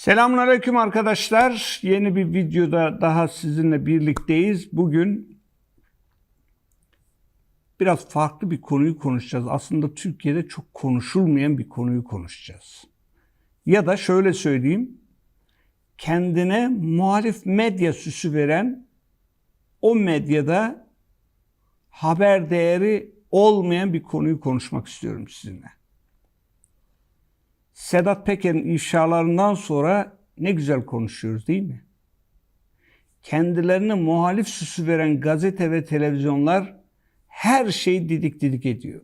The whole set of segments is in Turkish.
Selamünaleyküm arkadaşlar. Yeni bir videoda daha sizinle birlikteyiz. Bugün biraz farklı bir konuyu konuşacağız. Aslında Türkiye'de çok konuşulmayan bir konuyu konuşacağız. Ya da şöyle söyleyeyim. Kendine muhalif medya süsü veren o medyada haber değeri olmayan bir konuyu konuşmak istiyorum sizinle. Sedat Peker'in ifşalarından sonra ne güzel konuşuyoruz değil mi? Kendilerine muhalif süsü veren gazete ve televizyonlar her şeyi didik didik ediyor.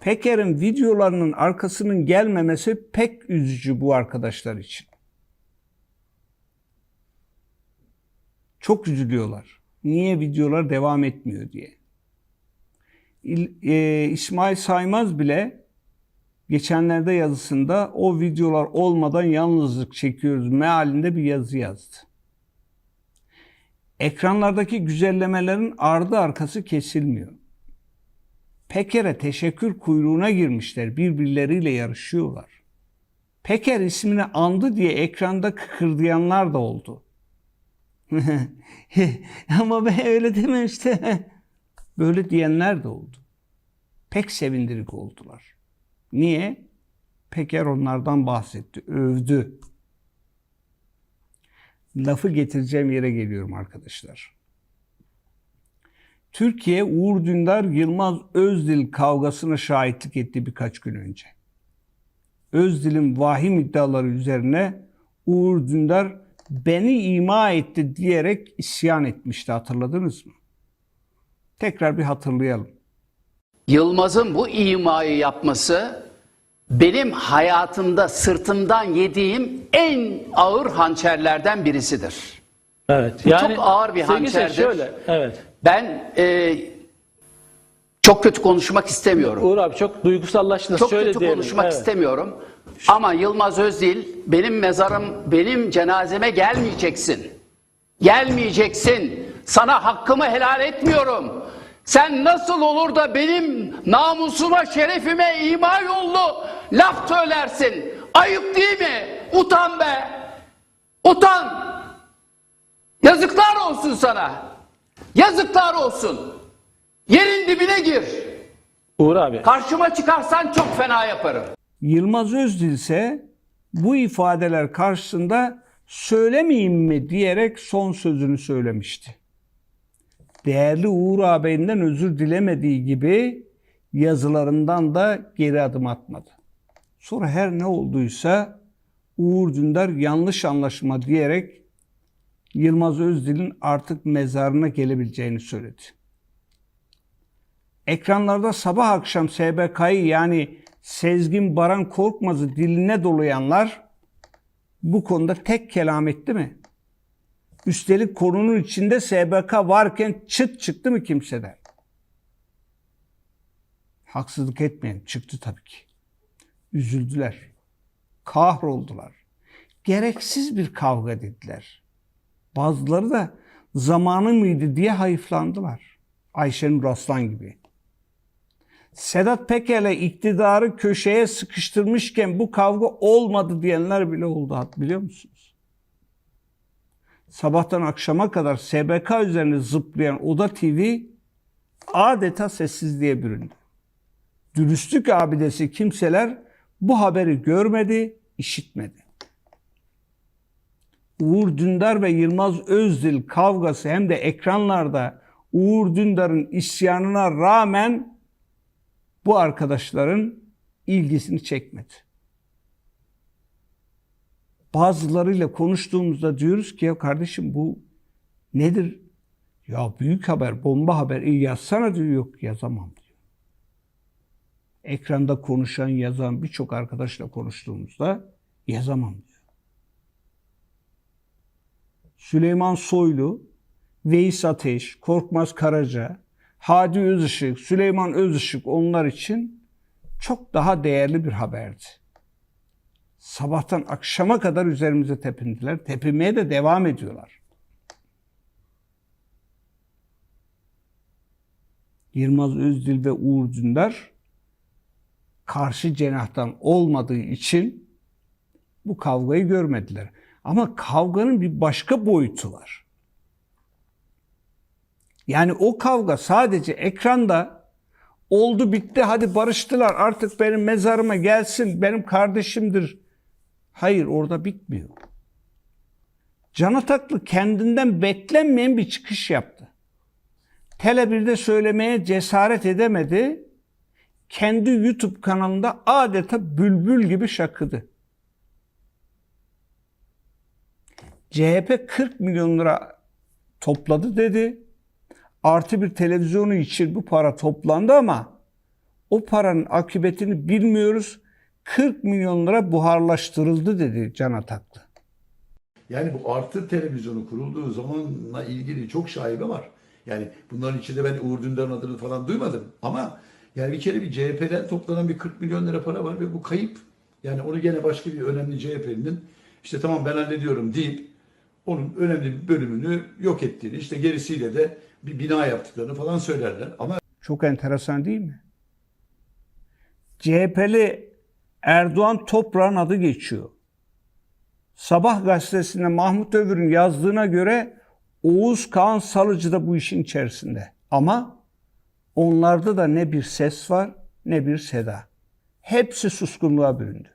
Peker'in videolarının arkasının gelmemesi pek üzücü bu arkadaşlar için. Çok üzülüyorlar. Niye videolar devam etmiyor diye. E, İsmail Saymaz bile geçenlerde yazısında o videolar olmadan yalnızlık çekiyoruz mealinde bir yazı yazdı. Ekranlardaki güzellemelerin ardı arkası kesilmiyor. Peker'e teşekkür kuyruğuna girmişler, birbirleriyle yarışıyorlar. Peker ismini andı diye ekranda kıkırdayanlar da oldu. Ama ben öyle dememiştim. Böyle diyenler de oldu. Pek sevindirik oldular. Niye? Peker onlardan bahsetti, övdü. Lafı getireceğim yere geliyorum arkadaşlar. Türkiye Uğur Dündar Yılmaz Özdil kavgasına şahitlik etti birkaç gün önce. Özdil'in vahim iddiaları üzerine Uğur Dündar beni ima etti diyerek isyan etmişti hatırladınız mı? Tekrar bir hatırlayalım. Yılmaz'ın bu imayı yapması benim hayatımda sırtımdan yediğim en ağır hançerlerden birisidir. Evet. Bu çok ağır bir hançerdir. Şöyle, evet. Ben e, çok kötü konuşmak istemiyorum. Uğur abi çok duygusallaştınız. Çok şöyle kötü diyelim. konuşmak evet. istemiyorum. Ama Yılmaz Özdil benim mezarım, benim cenazeme gelmeyeceksin. Gelmeyeceksin. Sana hakkımı helal etmiyorum. Sen nasıl olur da benim namusuma, şerefime ima yollu laf söylersin? Ayıp değil mi? Utan be! Utan! Yazıklar olsun sana. Yazıklar olsun. Yerin dibine gir. Uğur abi. Karşıma çıkarsan çok fena yaparım. Yılmaz Özdil ise bu ifadeler karşısında söylemeyeyim mi diyerek son sözünü söylemişti. Değerli Uğur ağabeyinden özür dilemediği gibi yazılarından da geri adım atmadı. Sonra her ne olduysa Uğur Dündar yanlış anlaşma diyerek Yılmaz Özdil'in artık mezarına gelebileceğini söyledi. Ekranlarda sabah akşam SBK'yı yani Sezgin Baran Korkmaz'ı diline dolayanlar bu konuda tek kelam etti mi? Üstelik konunun içinde SBK varken çıt çıktı mı kimseden? Haksızlık etmeyin çıktı tabii ki. Üzüldüler. Kahroldular. Gereksiz bir kavga dediler. Bazıları da zamanı mıydı diye hayıflandılar. Ayşenur Aslan gibi. Sedat Peker'le iktidarı köşeye sıkıştırmışken bu kavga olmadı diyenler bile oldu biliyor musunuz? Sabahtan akşama kadar SBK üzerine zıplayan Oda TV adeta sessizliğe büründü. Dürüstlük abidesi kimseler bu haberi görmedi, işitmedi. Uğur Dündar ve Yılmaz Özdil kavgası hem de ekranlarda Uğur Dündar'ın isyanına rağmen bu arkadaşların ilgisini çekmedi. Bazılarıyla konuştuğumuzda diyoruz ki ya kardeşim bu nedir? Ya büyük haber, bomba haber. E yazsana diyor. Yok yazamam diyor. Ekranda konuşan, yazan birçok arkadaşla konuştuğumuzda yazamam diyor. Süleyman Soylu, Veys Ateş, Korkmaz Karaca, Hadi Özışık, Süleyman Özışık onlar için çok daha değerli bir haberdi. Sabahtan akşama kadar üzerimize tepindiler. Tepinmeye de devam ediyorlar. Yılmaz Özdil ve Uğur Dündar karşı cenahtan olmadığı için Bu kavgayı görmediler. Ama kavganın bir başka boyutu var. Yani o kavga sadece ekranda oldu bitti hadi barıştılar artık benim mezarıma gelsin benim kardeşimdir. Hayır orada bitmiyor. Can Ataklı kendinden beklenmeyen bir çıkış yaptı. Tele1'de söylemeye cesaret edemedi. Kendi YouTube kanalında adeta bülbül gibi şakıdı. CHP 40 milyon lira topladı dedi. Artı bir televizyonu için bu para toplandı ama o paranın akıbetini bilmiyoruz. 40 milyon lira buharlaştırıldı dedi Can Ataklı. Yani bu artı televizyonu kurulduğu zamanla ilgili çok şaibe var. Yani bunların içinde ben Uğur Dündar'ın adını falan duymadım. Ama yani bir kere bir CHP'den toplanan bir 40 milyon lira para var ve bu kayıp. Yani onu gene başka bir önemli CHP'nin işte tamam ben hallediyorum deyip onun önemli bir bölümünü yok ettiğini işte gerisiyle de bir bina yaptıklarını falan söylerler. Ama Çok enteresan değil mi? CHP'li Erdoğan Toprağ'ın adı geçiyor. Sabah gazetesinde Mahmut Övür'ün yazdığına göre Oğuz Kağan Salıcı da bu işin içerisinde. Ama onlarda da ne bir ses var ne bir seda. Hepsi suskunluğa büründü.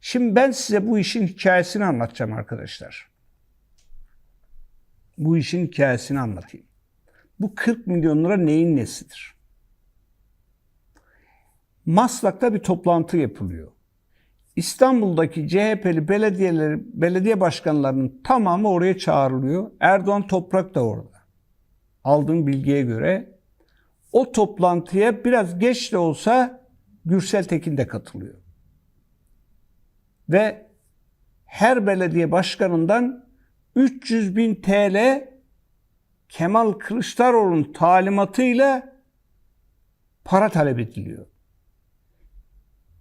Şimdi ben size bu işin hikayesini anlatacağım arkadaşlar. Bu işin hikayesini anlatayım. Bu 40 milyon lira neyin nesidir? Maslak'ta bir toplantı yapılıyor. İstanbul'daki CHP'li belediyeleri, belediye başkanlarının tamamı oraya çağrılıyor. Erdoğan Toprak da orada. Aldığım bilgiye göre o toplantıya biraz geç de olsa Gürsel Tekin de katılıyor. Ve her belediye başkanından 300 bin TL Kemal Kılıçdaroğlu'nun talimatıyla para talep ediliyor.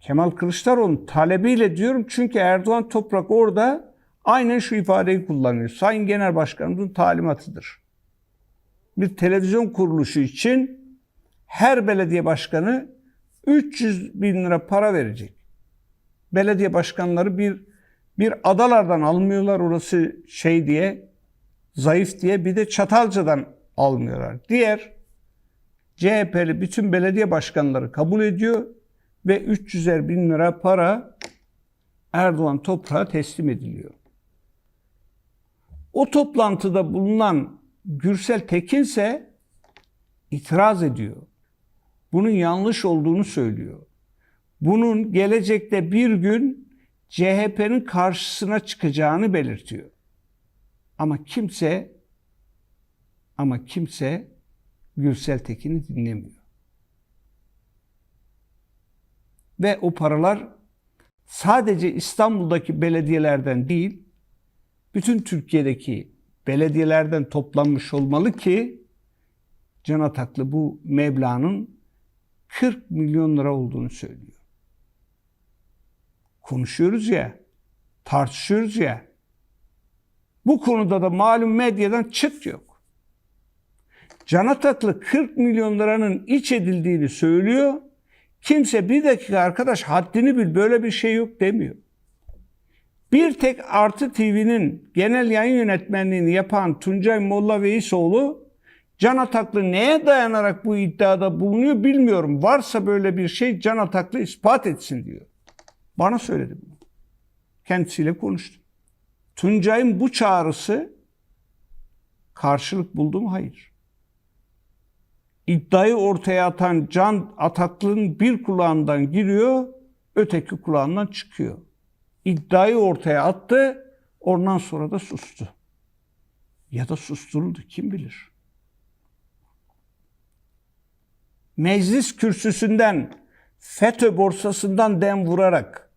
Kemal Kılıçdaroğlu'nun talebiyle diyorum çünkü Erdoğan Toprak orada aynen şu ifadeyi kullanıyor. Sayın Genel Başkanımızın talimatıdır. Bir televizyon kuruluşu için her belediye başkanı 300 bin lira para verecek. Belediye başkanları bir bir adalardan almıyorlar orası şey diye zayıf diye bir de Çatalca'dan almıyorlar. Diğer CHP'li bütün belediye başkanları kabul ediyor ve 300'er bin lira para Erdoğan toprağa teslim ediliyor. O toplantıda bulunan Gürsel Tekin ise itiraz ediyor. Bunun yanlış olduğunu söylüyor. Bunun gelecekte bir gün CHP'nin karşısına çıkacağını belirtiyor. Ama kimse ama kimse Gürsel Tekin'i dinlemiyor. Ve o paralar sadece İstanbul'daki belediyelerden değil, bütün Türkiye'deki belediyelerden toplanmış olmalı ki Can Ataklı bu meblağın 40 milyon lira olduğunu söylüyor. Konuşuyoruz ya, tartışıyoruz ya. Bu konuda da malum medyadan çıt yok. Can Ataklı 40 milyon liranın iç edildiğini söylüyor. Kimse bir dakika arkadaş haddini bil böyle bir şey yok demiyor. Bir tek Artı TV'nin genel yayın yönetmenliğini yapan Tuncay Molla Veisoğlu Can Ataklı neye dayanarak bu iddiada bulunuyor bilmiyorum. Varsa böyle bir şey Can Ataklı ispat etsin diyor. Bana söyledi bunu. Kendisiyle konuştum. Tuncay'ın bu çağrısı karşılık buldu mu? Hayır. İddiayı ortaya atan Can Ataklı'nın bir kulağından giriyor, öteki kulağından çıkıyor. İddiayı ortaya attı, ondan sonra da sustu. Ya da susturuldu kim bilir. Meclis kürsüsünden, FETÖ borsasından dem vurarak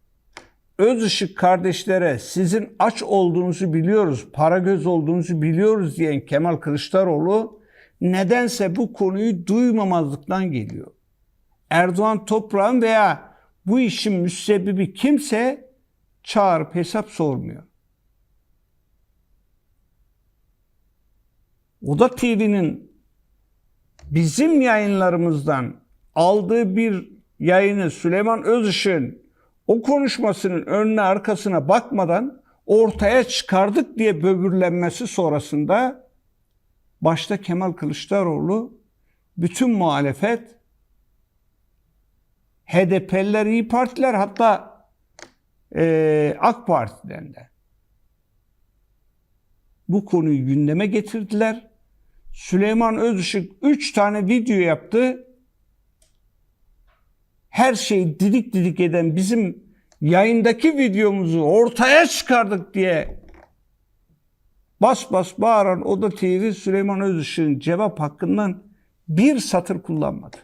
Özışık kardeşlere sizin aç olduğunuzu biliyoruz, para göz olduğunuzu biliyoruz diyen Kemal Kılıçdaroğlu nedense bu konuyu duymamazlıktan geliyor. Erdoğan Toprağ'ın veya bu işin müsebbibi kimse çağırıp hesap sormuyor. Oda TV'nin bizim yayınlarımızdan aldığı bir yayını Süleyman Özışık'ın o konuşmasının önüne arkasına bakmadan ortaya çıkardık diye böbürlenmesi sonrasında başta Kemal Kılıçdaroğlu bütün muhalefet HDP'liler, İyi Partiler hatta eee, AK Parti'den de bu konuyu gündeme getirdiler. Süleyman Özışık 3 tane video yaptı. Her şeyi didik didik eden bizim yayındaki videomuzu ortaya çıkardık diye bas bas bağıran Oda TV Süleyman Özışık'ın cevap hakkından bir satır kullanmadı.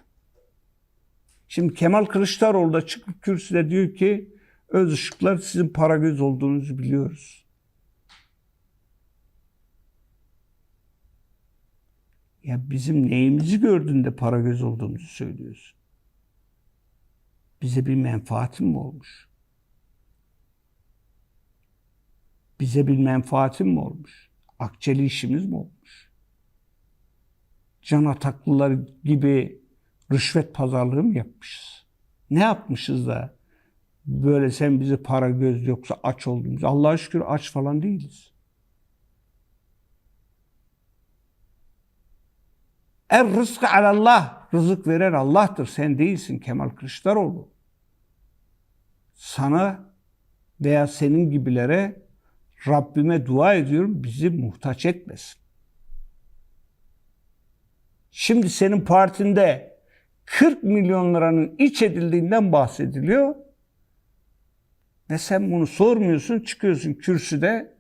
Şimdi Kemal Kılıçdaroğlu da çıkıp kürsüde diyor ki Özışıklar sizin para göz olduğunuzu biliyoruz. Ya bizim neyimizi gördün de para göz olduğumuzu söylüyorsun? Bize bir menfaatin mi olmuş? Bize bir menfaatin mi olmuş? Akçeli işimiz mi olmuş? Can ataklılar gibi rüşvet pazarlığı mı yapmışız? Ne yapmışız da böyle sen bize para göz yoksa aç olduğumuz. Allah'a şükür aç falan değiliz. Er rızkı alallah. Rızık veren Allah'tır. Sen değilsin Kemal Kılıçdaroğlu. Sana veya senin gibilere Rabbime dua ediyorum bizi muhtaç etmesin. Şimdi senin partinde 40 milyon liranın iç edildiğinden bahsediliyor. Ve sen bunu sormuyorsun, çıkıyorsun kürsüde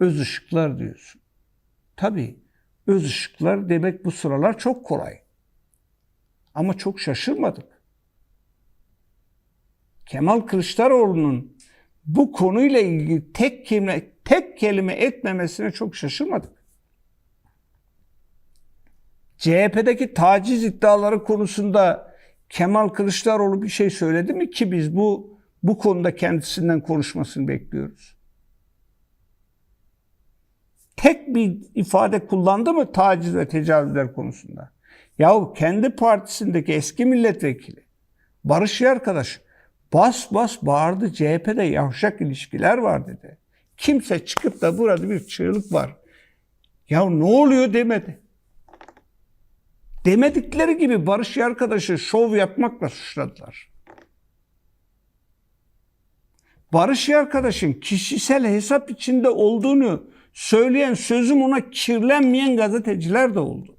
öz ışıklar diyorsun. Tabii öz ışıklar demek bu sıralar çok kolay. Ama çok şaşırmadık. Kemal Kılıçdaroğlu'nun bu konuyla ilgili tek kelime, tek kelime etmemesine çok şaşırmadık. CHP'deki taciz iddiaları konusunda Kemal Kılıçdaroğlu bir şey söyledi mi ki biz bu bu konuda kendisinden konuşmasını bekliyoruz. Tek bir ifade kullandı mı taciz ve tecavüzler konusunda? Yahu kendi partisindeki eski milletvekili Barış arkadaş bas bas bağırdı CHP'de yavşak ilişkiler var dedi. Kimse çıkıp da burada bir çığlık var. Ya ne oluyor demedi. Demedikleri gibi Barış arkadaşı şov yapmakla suçladılar. Barış arkadaşın kişisel hesap içinde olduğunu söyleyen sözüm ona kirlenmeyen gazeteciler de oldu.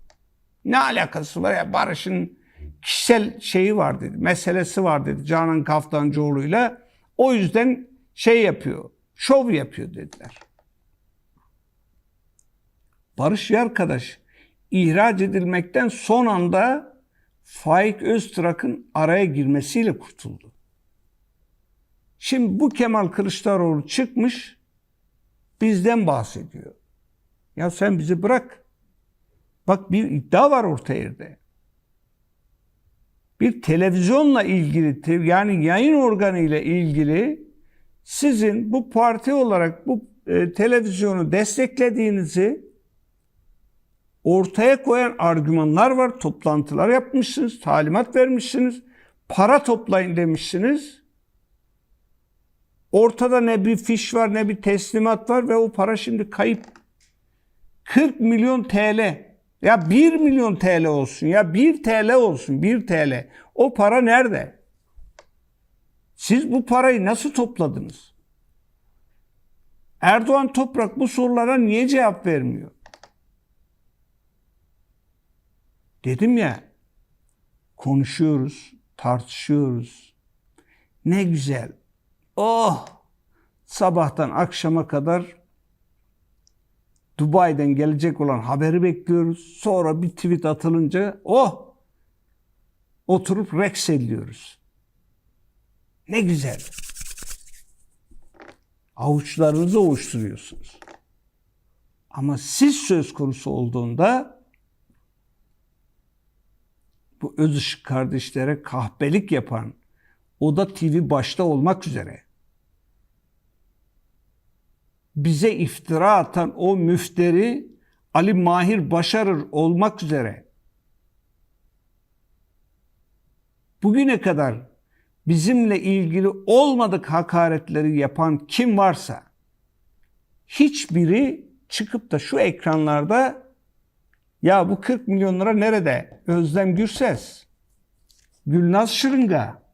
Ne alakası var ya Barış'ın kişisel şeyi var dedi, meselesi var dedi Canan Kaftancıoğlu'yla. O yüzden şey yapıyor, şov yapıyor dediler. Barış arkadaş ihraç edilmekten son anda Faik Öztrak'ın araya girmesiyle kurtuldu. Şimdi bu Kemal Kılıçdaroğlu çıkmış bizden bahsediyor. Ya sen bizi bırak. Bak bir iddia var ortaya Bir televizyonla ilgili yani yayın organı ile ilgili sizin bu parti olarak bu e, televizyonu desteklediğinizi ortaya koyan argümanlar var. Toplantılar yapmışsınız, talimat vermişsiniz. Para toplayın demişsiniz. Ortada ne bir fiş var ne bir teslimat var ve o para şimdi kayıp. 40 milyon TL. Ya 1 milyon TL olsun ya 1 TL olsun 1 TL. O para nerede? Siz bu parayı nasıl topladınız? Erdoğan Toprak bu sorulara niye cevap vermiyor? Dedim ya konuşuyoruz, tartışıyoruz. Ne güzel. Oh! Sabahtan akşama kadar Dubai'den gelecek olan haberi bekliyoruz. Sonra bir tweet atılınca oh! Oturup reks ediyoruz. Ne güzel. Avuçlarınızı ovuşturuyorsunuz. Ama siz söz konusu olduğunda bu öz ışık kardeşlere kahpelik yapan Oda TV başta olmak üzere bize iftira atan o müfteri Ali Mahir Başarır olmak üzere bugüne kadar bizimle ilgili olmadık hakaretleri yapan kim varsa hiçbiri çıkıp da şu ekranlarda ya bu 40 milyon lira nerede? Özlem Gürses, Gülnaz Şırınga.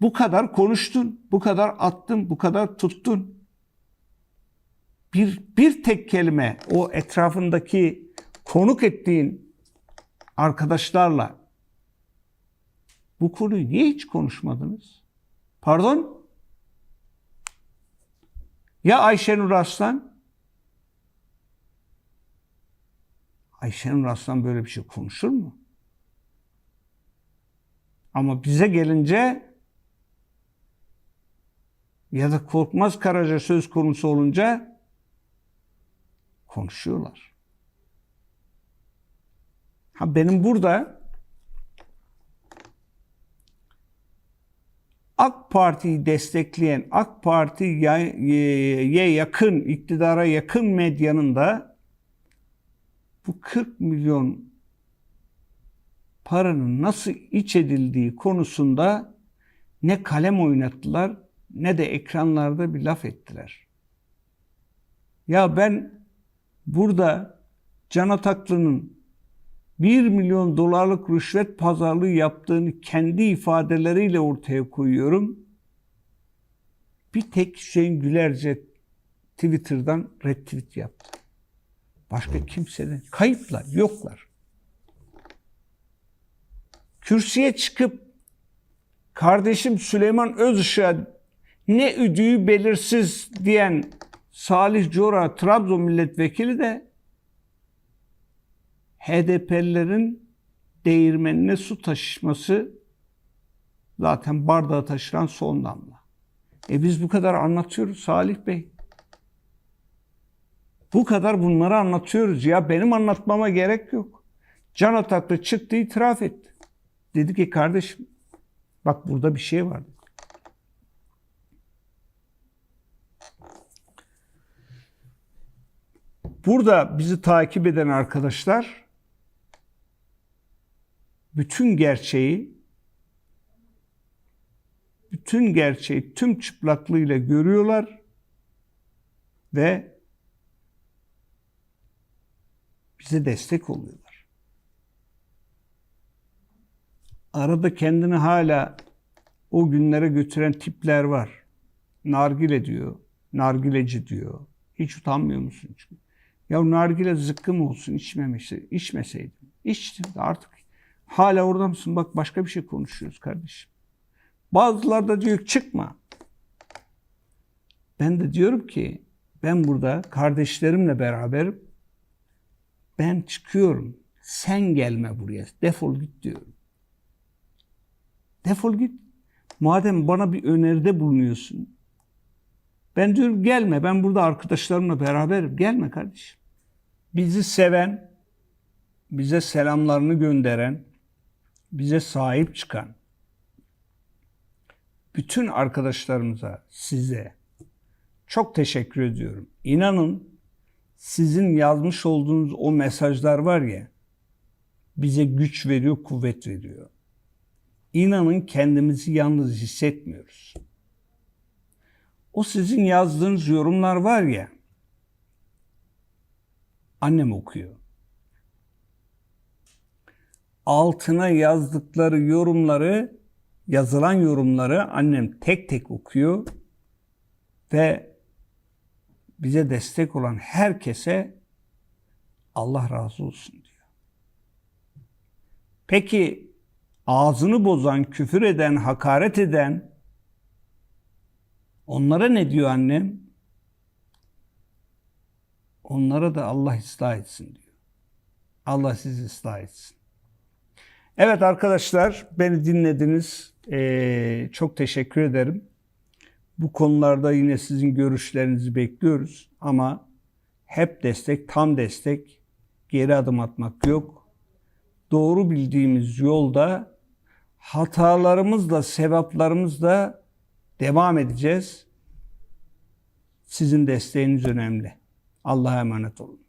Bu kadar konuştun, bu kadar attın, bu kadar tuttun. Bir, bir tek kelime o etrafındaki konuk ettiğin arkadaşlarla bu konuyu niye hiç konuşmadınız? Pardon? Ya Ayşenur Aslan? Ayşenur Aslan böyle bir şey konuşur mu? Ama bize gelince ya da Korkmaz Karaca söz konusu olunca konuşuyorlar. Ha benim burada AK Parti'yi destekleyen, AK Parti'ye yakın, iktidara yakın medyanın da bu 40 milyon paranın nasıl iç edildiği konusunda ne kalem oynattılar ne de ekranlarda bir laf ettiler. Ya ben burada Can Ataklı'nın 1 milyon dolarlık rüşvet pazarlığı yaptığını kendi ifadeleriyle ortaya koyuyorum. Bir tek Hüseyin Gülerce Twitter'dan retweet yaptı. Başka kimseden kayıplar, yoklar. Kürsüye çıkıp kardeşim Süleyman Özışık'a ne üdüğü belirsiz diyen Salih Cora Trabzon milletvekili de HDP'lilerin değirmenine su taşışması zaten bardağı taşıran son damla. E biz bu kadar anlatıyoruz Salih Bey. Bu kadar bunları anlatıyoruz. Ya benim anlatmama gerek yok. Can Ataklı çıktı itiraf etti. Dedi ki kardeşim bak burada bir şey var. Burada bizi takip eden arkadaşlar bütün gerçeği bütün gerçeği tüm çıplaklığıyla görüyorlar ve bize destek oluyorlar. Arada kendini hala o günlere götüren tipler var. Nargile diyor, nargileci diyor. Hiç utanmıyor musun? Çünkü? Ya nargile zıkkım olsun içmemişti, içmeseydim. İçtim artık. Hala orada mısın? Bak başka bir şey konuşuyoruz kardeşim. Bazıları da diyor çıkma. Ben de diyorum ki ben burada kardeşlerimle beraber ben çıkıyorum. Sen gelme buraya. Defol git diyorum. Defol git. Madem bana bir öneride bulunuyorsun. Ben diyorum gelme. Ben burada arkadaşlarımla beraberim. Gelme kardeşim. Bizi seven, bize selamlarını gönderen, bize sahip çıkan bütün arkadaşlarımıza, size çok teşekkür ediyorum. İnanın sizin yazmış olduğunuz o mesajlar var ya bize güç veriyor, kuvvet veriyor. İnanın kendimizi yalnız hissetmiyoruz. O sizin yazdığınız yorumlar var ya annem okuyor. Altına yazdıkları yorumları, yazılan yorumları annem tek tek okuyor ve bize destek olan herkese Allah razı olsun diyor. Peki ağzını bozan, küfür eden, hakaret eden onlara ne diyor annem? Onlara da Allah ıslah etsin diyor. Allah sizi ıslah etsin. Evet arkadaşlar beni dinlediniz. Ee, çok teşekkür ederim. Bu konularda yine sizin görüşlerinizi bekliyoruz ama hep destek, tam destek, geri adım atmak yok. Doğru bildiğimiz yolda hatalarımızla, sevaplarımızla devam edeceğiz. Sizin desteğiniz önemli. Allah'a emanet olun.